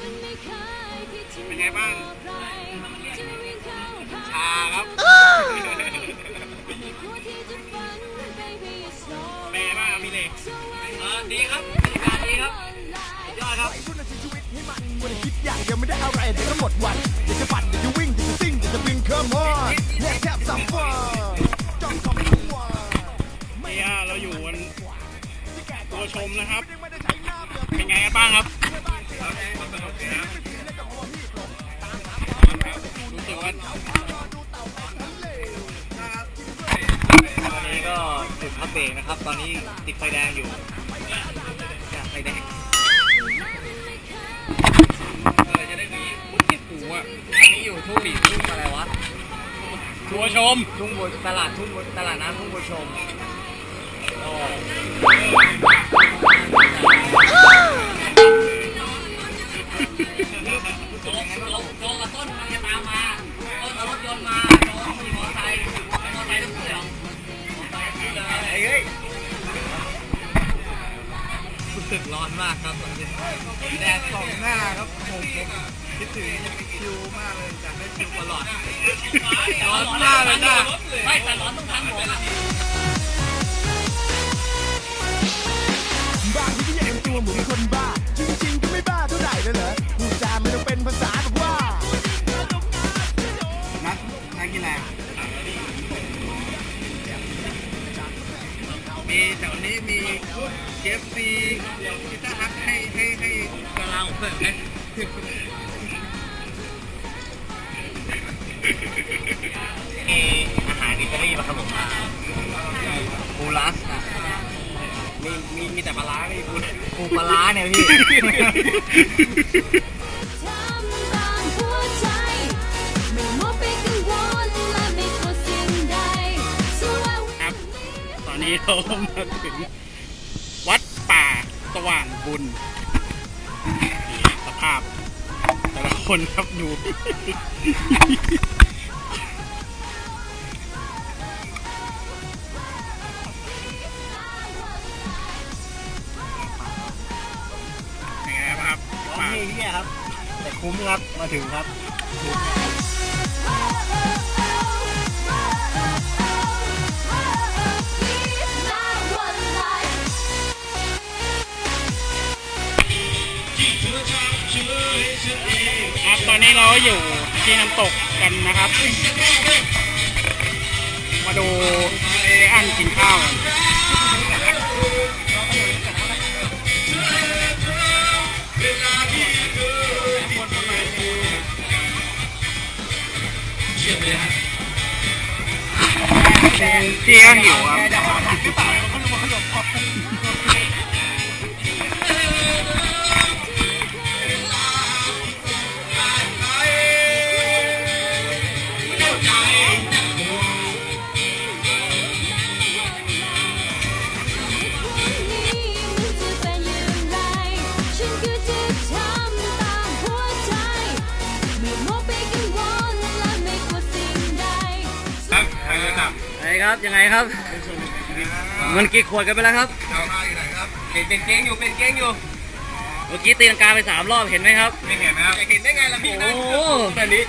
บ้าง ชาครับเป็นไงบ้างครับพี่เล็กเออดีครับบรรยากาศดีครับสุดยอดครับทุกนาทีชีวิตให้มันมัวแต่คิดอย่างเดียวไม่ได้อะไรเดี๋ยวก็หมดวันอยากจะปั่นอยากจะวิ่งอยากจะซิ่งอยากจะบินเครื่องมอดแยกแทบสัมฟันจ้องของตัวนี่ฮะเราอยู่บนตัวชมนะครับเดือดเป็นไงกันบ้างครับ รู้สึกว่าตอนนี้ก็จุดพักเบรกนะครับ ตอนนี้ติดไฟแดงอยู่อยากไฟแดงเออจะได้มีมุดติดหูอะอันนี้อยู่ทุ่งบีทุ่งอะไรวะทัวชม ทุ่งบัวตลาดทุ่งบัวตลาดน้ำทุ่งบัวชม รู้สึกร้อนมากครับตอนนี้แดดสองหน้าครับผมคิดถึงคิวมากเลยอยากได้คิวตลอดร้อนมากเลยนะไม่แต่ร้อนต้องทั้งหมด วนี้มีเคฟซีพิซซ่าฮัทให้ให้ให้กะเราเพื่อนไหมมีอาหารอิตาลีมาครับผมปูรัสนะมีมีมีแต่ปลาร้าไม่มีปูปูปลาร้าเนี่ยพี่ทำตามหัวใจไม่มัวไปกังวลและไม่กลัวสิ่งใดสู้แล้วครับ ตอนนี้เรามาถึงวัดป่าส ว่างบุญสภาพ แต่ละคนครับอยู่เป็นไงบ้างครับร้องเพลงเนี่ยครับ แต่คุ้มครับ มาถึงครับ ครับตอนนี้เราอยู่ที่น้ำตกกันนะครับ มาดูเออันกินข้าวกันพี่ก็หิวครับครับ ครับ ยังไงครับ มันกี่ขวดกันไปแล้วครับเอาข้าวอยู่ไหนครับเป็นเป็นเก้งอยู่เป็นเก้งอยู่เมื่อกี้ตีลังกาไปสามรอบเห็นไหมครับ ไม่เห็นนะครับเห็นได้ไงล่ะพี่โอ้โหตอนนี้